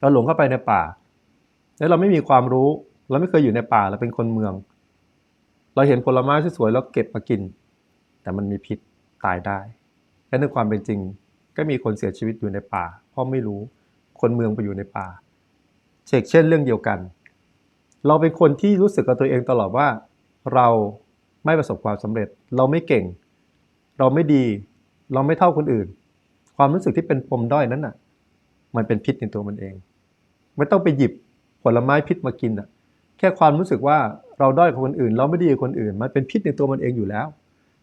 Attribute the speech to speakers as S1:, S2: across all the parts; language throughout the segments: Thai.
S1: เราหลงเข้าไปในป่า แล้วเราไม่มีความรู้ เราไม่เคยอยู่ในป่าเราเป็นคนเมือง เราเห็นผลไม้ที่สวยแล้วเก็บมากิน แต่มันมีพิษตายได้ และในความเป็นจริง ก็มีคนเสียชีวิตอยู่ในป่า เพราะไม่รู้คนเมืองไปอยู่ในป่าเชกเช่นเรื่องเดียวกัน เราเป็นคนที่รู้สึกกับตัวเองตลอดว่า เราไม่ประสบความสำเร็จ เราไม่เก่ง เราไม่ดี เราไม่เท่าคนอื่น ความรู้สึกที่เป็นปมด้อยนั้นน่ะ มันเป็นพิษในตัวมันเอง ไม่ต้องไปหยิบผลไม้พิษมากินอะ แค่ความรู้สึกว่าเราด้อยกว่าคนอื่น เราไม่ดีกว่าคนอื่น มันเป็นพิษในตัวมันเองอยู่แล้ว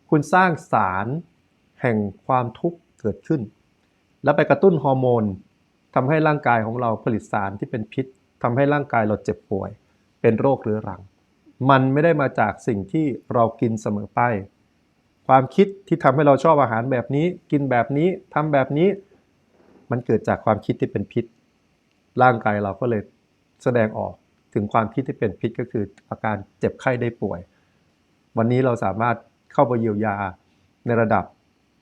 S1: คุณสร้างสารแห่งความทุกข์เกิดขึ้น แล้วไปกระตุ้นฮอร์โมนทำให้ร่างกายของเราผลิตสารที่เป็นพิษทำให้ร่างกายเราเจ็บป่วย เป็นโรคเรื้อรัง มันไม่ได้มาจากสิ่งที่เรากินเสมอไป ความคิดที่ทำให้เราชอบอาหารแบบนี้ กินแบบนี้ทำแบบนี้ มันเกิดจากความคิดที่เป็นพิษ ร่างกายเราก็เลยแสดงออกถึงความคิดที่เป็นพิษก็คืออาการเจ็บไข้ได้ป่วย วันนี้เราสามารถเข้าไปเยียวยาในระดับ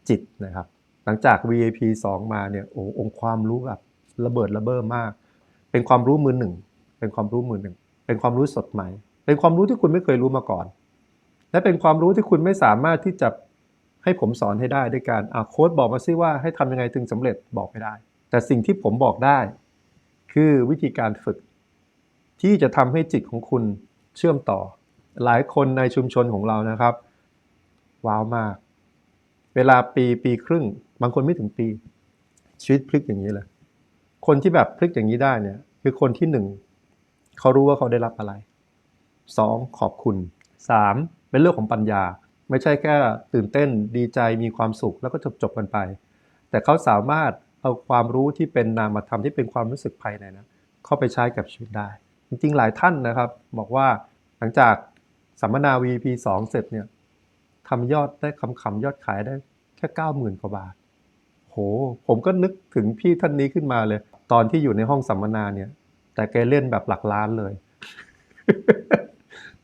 S1: จิตนะครับ หลังจาก VAP 2 มาเนี่ยโอ้องความรู้แบบระเบิดระเบ้อมาก เป็นความรู้มือหนึ่ง เป็นความรู้มือหนึ่ง เป็นความรู้สดใหม่ เป็นความรู้ที่คุณไม่เคยรู้มาก่อน และเป็นความรู้ที่คุณไม่สามารถที่จะให้ผมสอนให้ได้ด้วยการอ่าโค้ดบอกมาซิว่าให้ทำยังไงถึงสำเร็จบอกไม่ได้ แต่สิ่งที่ผมบอกได้ คือวิธีการฝึก ที่จะทำให้จิตของคุณเชื่อมต่อ หลายคนในชุมชนของเรานะครับ ว้าวมาก เวลาปีปีครึ่ง บางคนไม่ถึงปี ชีวิตพลิกอย่างนี้เลยคนที่แบบพลิกอย่างนี้ได้เนี่ย คือคนที่หนึ่งเขารู้ว่าเขาได้รับอะไรสองขอบคุณสามเป็นเรื่องของปัญญา ไม่ใช่แค่ตื่นเต้นดีใจมีความสุขแล้วก็จบจบกันไป แต่เขาสามารถ เอาความรู้ที่เป็นนามธรรมที่เป็นความรู้สึกภายในนะเข้าไปใช้กับชีวิตได้ จริงๆ หลายท่านนะครับ บอกว่าหลังจากสัมมนา VP 2เสร็จเนี่ยทำยอดได้คำคำยอดขายได้แค่9 0,000กว่าบาทโหผมก็นึกถึงพี่ท่านนี้ขึ้นมาเลย ตอนที่อยู่ในห้องสัมมนาเนี่ย แต่แกเล่นแบบหลักล้านเลย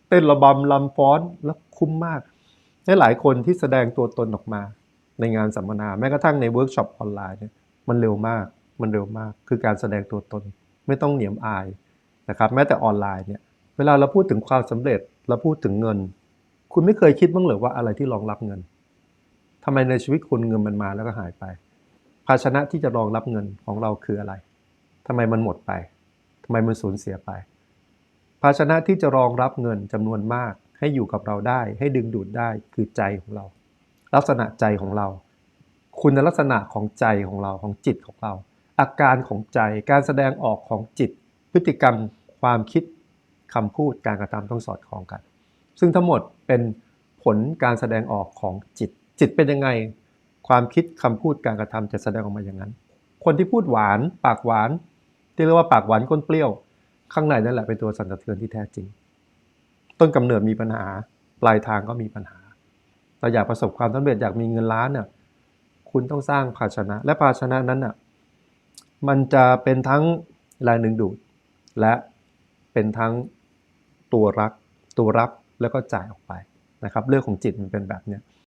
S1: เต้นระบำลำฟ้อนแล้วคุ้มมากและหลายคนที่แสดงตัวตนออกมาในงานสัมมนา แม้กระทั่งในเวิร์กช็อปออนไลน์เนี่ย มันเร็วมาก มันเร็วมาก คือการแสดงตัวตน ไม่ต้องเหนียมอายนะครับ แม้แต่ออนไลน์เนี่ย เวลาเราพูดถึงความสำเร็จ เราพูดถึงเงิน คุณไม่เคยคิดบ้างเหรือว่าอะไรที่รองรับเงินทำไมในชีวิตคุณเงินมันมาแล้วก็หายไป ภาชนะที่จะรองรับเงินของเราคืออะไรทำไมมันหมดไปทำไมมันสูญเสียไป ภาชนะที่จะรองรับเงินจำนวนมาก ให้อยู่กับเราได้ ให้ดึงดูดได้คือใจของเรา ลักษณะใจของเรา คุณลักษณะของใจของเราของจิตของเรา อาการของใจการแสดงออกของจิต พฤติกรรมความคิดคำพูดการกระทำต้องสอดคล้องกัน ซึ่งทั้งหมดเป็นผลการแสดงออกของจิต จิตเป็นยังไง ความคิดคำพูดการกระทำจะแสดงออกมาอย่างนั้น คนที่พูดหวานปากหวานที่เรียกว่าปากหวานก้นเปรี้ยว ข้างในนั่นแหละเป็นตัวสั่นสะเทือนที่แท้จริง ต้นกำเนิดมีปัญหา ปลายทางก็มีปัญหาเราอยากประสบความสำเร็จอยากมีเงินล้านเนี่ย คุณต้องสร้างภาชนะ และภาชนะนั้นอะมันจะเป็นทั้งแรงดึงดูด และเป็นทั้งตัวรักตัวรับแล้วก็จ่ายออกไปนะครับ เรื่องของจิตมันเป็นแบบเนี้ย